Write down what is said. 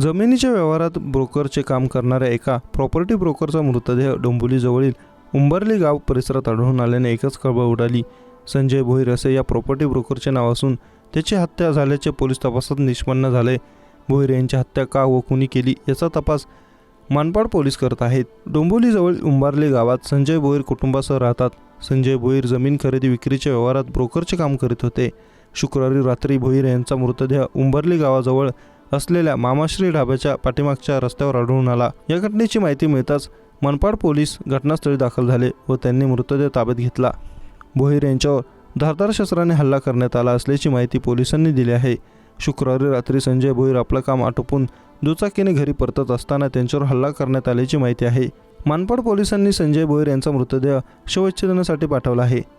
जमिनीच्या व्यवहारात ब्रोकरचे काम करणाऱ्या एका प्रॉपर्टी ब्रोकरचा मृतदेह डोंबोलीजवळील उंबरली गाव परिसरात आढळून आल्याने एकच खळबळ उडाली. संजय भोईर असे या प्रॉपर्टी ब्रोकरचे नाव असून त्याची हत्या झाल्याचे पोलीस तपासात निष्पन्न झाले. भोईर यांची हत्या का व कुणी केली याचा तपास मानपाड पोलीस करत आहेत. डोंबोलीजवळ उंबारली गावात संजय भोईर कुटुंबासह राहतात. संजय भोईर जमीन खरेदी विक्रीच्या व्यवहारात ब्रोकरचे काम करीत होते. शुक्रवारी रात्री भोईर यांचा मृतदेह उंबरली गावाजवळ असलेल्या मामाश्री ढाब्याच्या पाठीमागच्या रस्त्यावर आढळून आला. या घटनेची माहिती मिळताच मनपाड पोलीस घटनास्थळी दाखल झाले व त्यांनी मृतदेह ताब्यात घेतला. भोईर यांच्यावर धारदार शस्त्राने हल्ला करण्यात आला असल्याची माहिती पोलिसांनी दिली आहे. शुक्रवारी रात्री संजय भोईर आपलं काम आटोपून दुचाकीने घरी परतत असताना त्यांच्यावर हल्ला करण्यात आल्याची माहिती आहे. मानपाड पोलिसांनी संजय भोईर यांचा मृतदेह शवच्छेदनासाठी पाठवला आहे.